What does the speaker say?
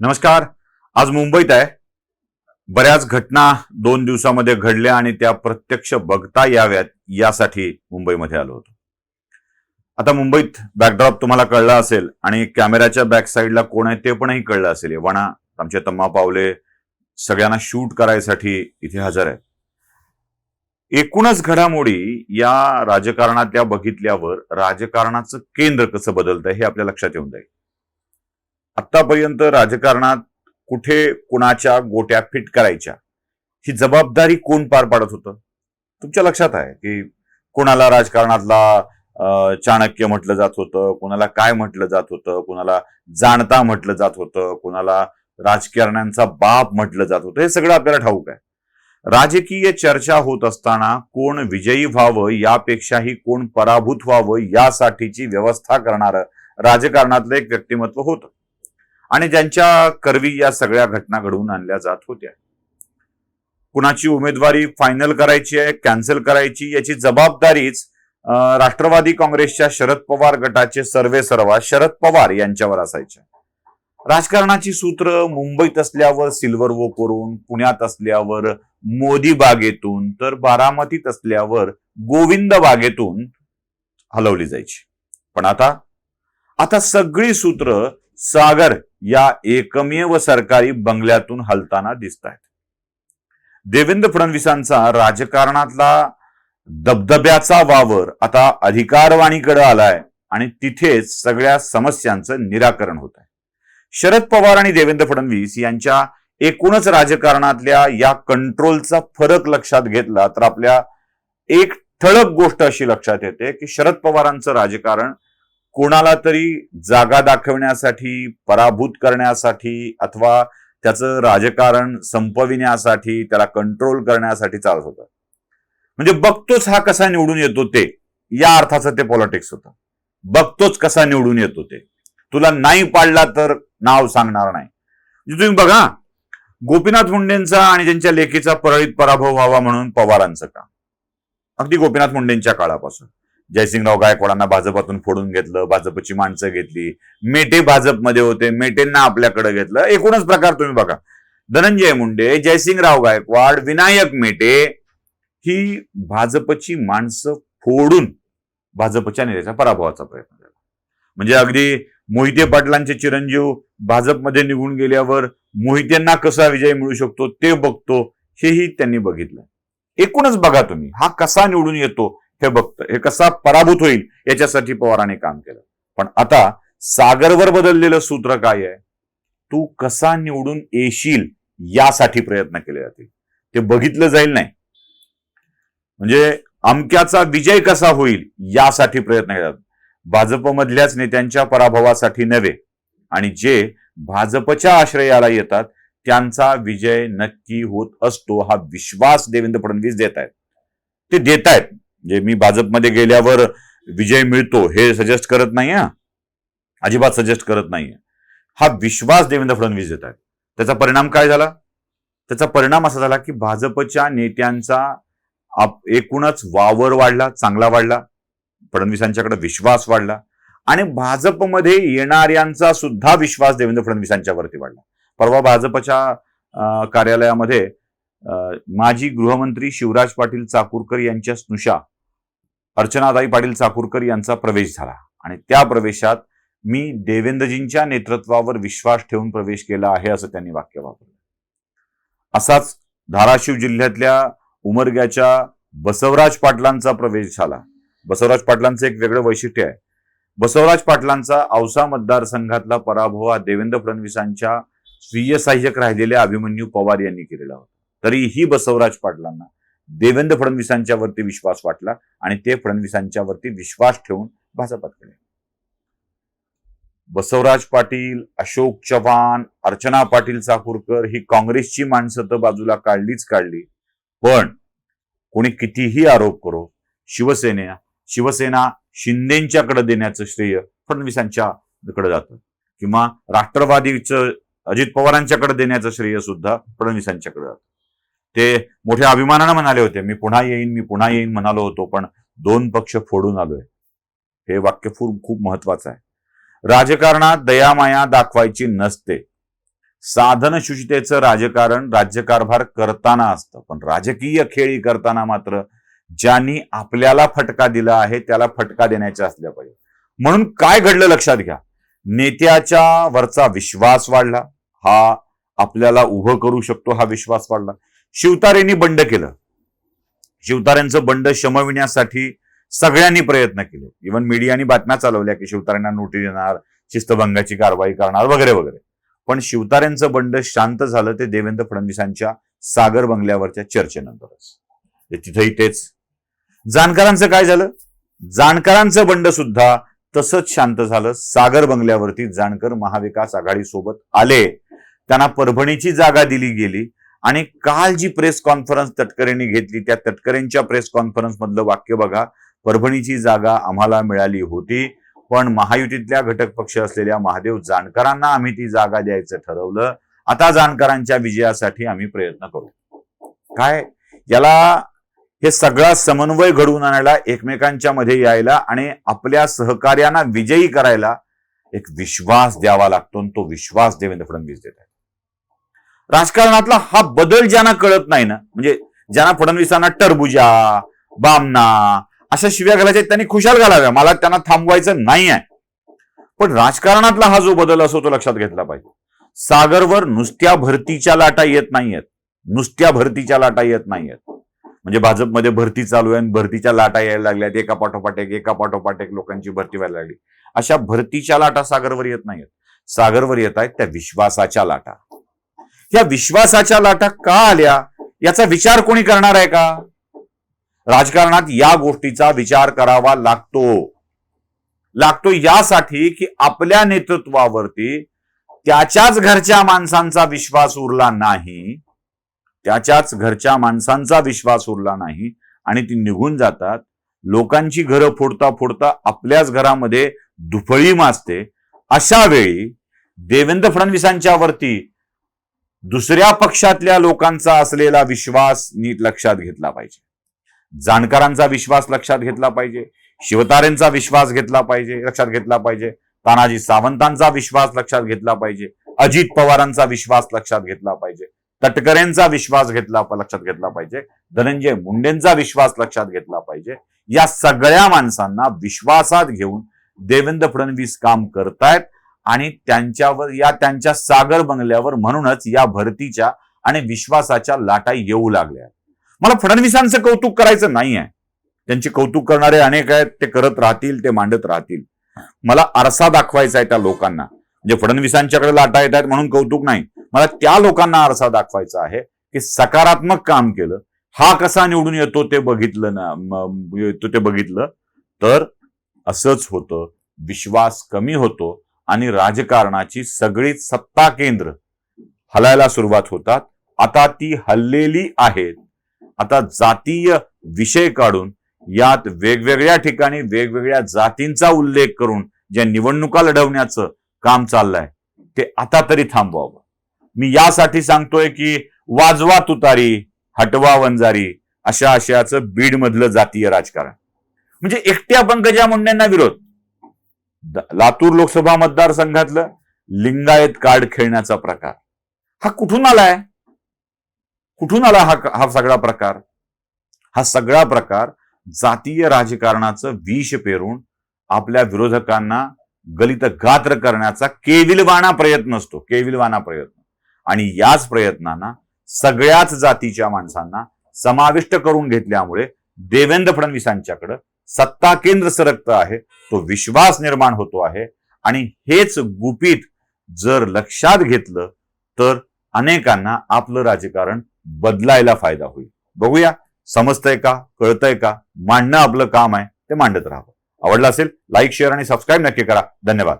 नमस्कार. आज मुंबईत आहे. बऱ्याच घटना दोन दिवसामध्ये घडल्या आणि त्या प्रत्यक्ष बघता याव्यात यासाठी मुंबईमध्ये आलो होतो. आता मुंबईत बॅकड्रॉप तुम्हाला कळला असेल आणि कॅमेऱ्याच्या बॅक साईडला कोण आहे ते पणही कळलं असेल. वणा आमचे तम्मा पावले सगळ्यांना शूट करायसाठी इथे हजर आहे एकूणच घडामोडी या राजकारणातल्या बघितल्यावर राजकारणाचं केंद्र कसं बदलतं हे आपल्या लक्षात येऊन जाईल. आतापर्यंत राजकारणात कुठे कुणाच्या गोट्या फिट करायच्या? ही जबाबदारी कोण पार पाडत होतं? तुमच्या लक्षात आहे की कोणाला राजकारणातला चाणक्य म्हटलं जात होतं कोणाला काय म्हटलं जात होतं कोणाला जाणता म्हटलं जात होतं कोणाला राजकारण्यांचा बाप म्हटलं जात होतं हे सगळं आपल्याला ठाऊक आहे. राजकीय चर्चा होत असताना कोण विजयी व्हावं यापेक्षाही कोण पराभूत व्हावं यासाठीची व्यवस्था करणारं राजकारणातलं एक व्यक्तिमत्व होतं. आणि ज्यांच्या करवी या सगळ्या घटना घडवून आणल्या जात होत्या. कुणाची उमेदवारी फायनल करायची आहे कॅन्सल करायची याची जबाबदारीच राष्ट्रवादी काँग्रेसच्या शरद पवार गटाचे सर्वे सर्वा शरद पवार यांच्यावर असायच्या. राजकारणाची सूत्र मुंबईत असल्यावर सिल्वर वो करून पुण्यात असल्यावर मोदी बागेतून तर बारामतीत असल्यावर गोविंद बागेतून हलवली जायची. पण आता आता सगळी सूत्र सागर या एकमेव सरकारी बंगल्यातून हलताना दिसत आहेत देवेंद्र फडणवीसांचा राजकारणातला दबदब्याचा वावर आता अधिकारवाणीकडे आलाय आणि तिथेच सगळ्या समस्यांचं निराकरण होत आहे शरद पवार आणि देवेंद्र फडणवीस यांच्या एकूणच राजकारणातल्या या कंट्रोलचा फरक लक्षात घेतला तर आपल्या एक ठळक गोष्ट अशी लक्षात येते की शरद पवारांचं राजकारण कोणाला तरी जागा दाखवण्यासाठी पराभूत करण्यासाठी अथवा त्याचं राजकारण संपविण्यासाठी त्याला कंट्रोल करण्यासाठी चालत होतं. म्हणजे बघतोच हा कसा निवडून येतो ते या अर्थाचं ते पॉलिटिक्स होतं. बघतोच कसा निवडून येतो ते. तुला नाही पाडला तर नाव सांगणार नाही. म्हणजे तुम्ही बघा गोपीनाथ मुंडेंचा आणि त्यांच्या लेखीचा परळीत पराभव व्हावा म्हणून पवारांचं काम. अगदी गोपीनाथ मुंडेंच्या काळापासून. जयसिंगराव गायकवाडांना भाजपातून फोडून घेतलं भाजपची माणसं घेतली. मेटे भाजपमध्ये होते मेटेंना आपल्याकडे घेतलं. एकूणच प्रकार तुम्ही बघा. धनंजय मुंडे जयसिंगराव गायकवाड विनायक मेटे ही भाजपची माणसं फोडून भाजपच्या नेत्याचा पराभवाचा प्रयत्न झाला म्हणजे अगदी मोहिते पाटलांचे चिरंजीव भाजपमध्ये निघून गेल्यावर मोहितेंना कसा विजय मिळू शकतो ते बघतो हेही त्यांनी बघितलं एकूणच बघा तुम्ही हा कसा निवडून येतो हे बघतं हे कसा पराभूत होईल याच्यासाठी पवारांनी काम केलं. पण आता सागरवर बदललेलं सूत्र काय आहे? तू कसा निवडून येशील यासाठी प्रयत्न केले जातील. ते बघितलं जाईल नाही. म्हणजे अमक्याचा विजय कसा होईल यासाठी प्रयत्न केला भाजपमधल्याच नेत्यांच्या पराभवासाठी नव्हे आणि जे भाजपच्या आश्रयाला येतात त्यांचा विजय नक्की होत असतो हा विश्वास देवेंद्र फडणवीस देत आहेत. ते देत आहेत. जे मी भाजपमध्ये गेल्यावर विजय मिळतो हे सजेस्ट करत नाही हा. अजिबात सजेस्ट करत नाहीये हा विश्वास देवेंद्र फडणवीस देत आहेत. त्याचा परिणाम काय झाला? त्याचा परिणाम असा झाला की भाजपच्या नेत्यांचा आप- एकूणच वावर वाढला चांगला वाढला. फडणवीसांच्याकडे विश्वास वाढला. आणि भाजपमध्ये येणाऱ्यांचा सुद्धा विश्वास देवेंद्र फडणवीसांच्यावरती वाढला. परवा भाजपच्या कार्यालयामध्ये माजी गृहमंत्री शिवराज पाटील चाकूरकर यांच्या स्नुषा अर्चनादाई पाटील चाकूरकर यांचा प्रवेश झाला. आणि त्या प्रवेशात मी देवेंद्रजींच्या नेतृत्वावर विश्वास ठेवून प्रवेश केला आहे असं त्यांनी वाक्य वापरलं. असाच धाराशिव जिल्ह्यातल्या उमरग्याच्या बसवराज पाटलांचा प्रवेश झाला. बसवराज पाटलांचं एक वेगळं वैशिष्ट्य आहे. बसवराज पाटलांचा औसा मतदारसंघातला पराभव हा देवेंद्र फडणवीसांच्या स्वीय सहाय्यक राहिलेल्या अभिमन्यू पवार यांनी केलेला होता. तरीही बसवराज पाटलांना देवेंद्र फडणवीसांच्या वरती विश्वास वाटला आणि ते फडणवीसांच्या वरती विश्वास ठेवून भाजपात गेले. बसवराज पाटील अशोक चव्हाण अर्चना पाटील चाकूरकर ही काँग्रेसची माणसं तर बाजूला काढलीच काढली. पण कोणी कितीही आरोप करो शिवसेना शिवसेना शिंदेच्याकडे देण्याचं श्रेय फडणवीसांच्या कडे जातं. किंवा राष्ट्रवादीचं अजित पवारांच्याकडे देण्याचं श्रेय सुद्धा फडणवीसांच्याकडे जातं. ते मोठ्या अभिमानानं म्हणाले होते मी पुन्हा येईन मी पुन्हा येईन म्हणालो होतो पण दोन पक्ष फोडून आलोय. हे वाक्य खूप खूप महत्वाचं आहे. राजकारणात दयामाया दाखवायची नसते. साधन शुचितेचं राजकारण राज्यकारभार करताना असतं पण राजकीय खेळी करताना मात्र ज्यांनी आपल्याला फटका दिला आहे त्याला फटका देण्याच्या असल्या पाहिजे. म्हणून काय घडलं लक्षात घ्या. नेत्याच्या वरचा विश्वास वाढला. हा आपल्याला उभं करू शकतो हा विश्वास वाढला. शिवतारेंनी बंड केलं. शिवतारेंचं बंड शमविण्यासाठी सगळ्यांनी प्रयत्न केले. इव्हन मीडियानी बातम्या चालवल्या की शिवतारेंना नोटीस देणार शिस्तभंगाची कारवाई करणार वगैरे वगैरे. पण शिवतारेंचं बंड शांत झालं ते देवेंद्र फडणवीसांच्या सागर बंगल्यावरच्या चर्चेनंतरच. तिथेही तेच. जाणकारांचं काय झालं? जाणकारांचं बंड सुद्धा तसंच शांत झालं. सागर बंगल्यावरती जाणकर महाविकास आघाडी सोबत आले. त्यांना परभणीची जागा दिली गेली. आणि काल जी प्रेस कॉन्फरन्स तटकरेंनी घेतली त्या तटकरेंच्या प्रेस कॉन्फरन्स मधलं वाक्य बघा. परभणीची जागा आम्हाला मिळाली होती. पण महायुतीतल्या घटक पक्ष असलेल्या महादेव जानकरांना आम्ही ती जागा द्यायचं ठरवलं. आता जानकरांच्या विजयासाठी आम्ही प्रयत्न करू. काय? याला हे सगळा समन्वय घडवून आणायला एकमेकांच्या मध्ये यायला आणि आपल्या सहकार्यांना विजयी करायला एक विश्वास द्यावा लागतो आणि तो विश्वास देवेंद्र फडणवीस देत आहेत. राजकारणातला हा बदल ज्यांना कळत नाही ना म्हणजे ज्यांना फडणवीसांना टरबुजा बामना अशा शिव्या घालायच्या त्यांनी खुशाल घालाव्या. मला त्यांना थांबवायचं नाही आहे. पण राजकारणातला हा जो बदल असो तो लक्षात घेतला पाहिजे. सागरवर नुसत्या भरतीच्या लाटा येत नाहीयेत. नुसत्या भरतीच्या लाटा येत नाहीयेत. म्हणजे भाजपमध्ये भरती चालू आहे आणि भरतीच्या लाटा यायला लागल्यात. एका पाठोपाठ एक एका पाठोपाठ एक लोकांची भरती व्हायला लागली. अशा भरतीच्या लाटा सागरवर येत नाहीयेत. सागरवर येत आहेत त्या विश्वासाच्या लाटा. या विश्वासाच्या लाटा का आल्या? याचा विचार कोणी करणार आहे का? राजकारणात या गोष्टीचा विचार करावा लागतो. लागतो यासाठी की आपल्या नेतृत्वावरती त्याच्याच घरच्या माणसांचा विश्वास उरला नाही. त्याच्याच घरच्या माणसांचा विश्वास उरला नाही आणि ती निघून जातात. लोकांची घरं फोडता फोडता आपल्याच घरामध्ये दुफळी माजते. अशा वेळी देवेंद्र फडणवीसांच्या वरती दुसऱ्या पक्षातल्या लोकांचा असलेला विश्वास नीट लक्षात घेतला पाहिजे. जाणकारांचा विश्वास लक्षात घेतला पाहिजे. शिवतारेंचा विश्वास घेतला पाहिजे लक्षात घेतला पाहिजे. तानाजी सावंतांचा विश्वास लक्षात घेतला पाहिजे. अजित पवारांचा विश्वास लक्षात घेतला पाहिजे. तटकरेंचा विश्वास घेतला लक्षात घेतला पाहिजे. धनंजय मुंडेंचा विश्वास लक्षात घेतला पाहिजे. या सगळ्या माणसांना विश्वासात घेऊन देवेंद्र फडणवीस काम करतायत. आणि त्यांच्यावर या त्यांच्या सागर बंगल्यावर म्हणूनच या भरतीच्या आणि विश्वासाच्या लाटा येऊ लागल्या. मला फडणवीसांचं कौतुक करायचं नाही आहे त्यांचे कौतुक करणारे अनेक आहेत ते करत राहतील ते मांडत राहतील. मला आरसा दाखवायचा आहे त्या लोकांना. म्हणजे फडणवीसांच्याकडे लाटा येत आहेत म्हणून कौतुक नाही. मला त्या लोकांना आरसा दाखवायचा आहे की सकारात्मक काम केलं. हा कसा निवडून येतो ते बघितलं ना येतो ते बघितलं. तर असंच होतं. विश्वास कमी होतो. आणि राजकारणाची सगळीच सत्ता केंद्र हलायला सुरुवात होतात. आता ती हल्लेली आहेत. आता जातीय विषय काढून यात वेगवेगळ्या ठिकाणी वेगवेगळ्या जातींचा उल्लेख करून ज्या निवडणुका लढवण्याचं काम चाललंय ते आता तरी थांबवावं. मी यासाठी सांगतोय की वाजवा तुतारी हटवा वंजारी अशा आशयाचं बीड मधलं जातीय राजकारण. म्हणजे एकट्या पंकजा मुंडेंना विरोध. लातूर लोकसभा मतदारसंघातलं लिंगायत कार्ड खेळण्याचा प्रकार. हा कुठून आलाय? कुठून आला हा हा सगळा प्रकार? हा सगळा प्रकार जातीय राजकारणाचं विष पेरून आपल्या विरोधकांना गलित गात्र करण्याचा केविलवाणा प्रयत्न असतो केविलवाणा प्रयत्न. आणि याच प्रयत्नांना सगळ्याच जातीच्या माणसांना समाविष्ट करून घेतल्यामुळे देवेंद्र फडणवीसांच्याकडं सत्ता केंद्र सरकत आहे तो विश्वास निर्माण होतो आहे. आणि हेच गुपित जर लक्षात घेतलं तर अनेकांना आपलं राजकारण बदलायला फायदा होईल. बघूया समजतंय का कळतंय का मांडणं आपलं काम आहे ते मांडत राहावं. आवडलं असेल लाईक शेअर आणि सबस्क्राईब नक्की करा. धन्यवाद.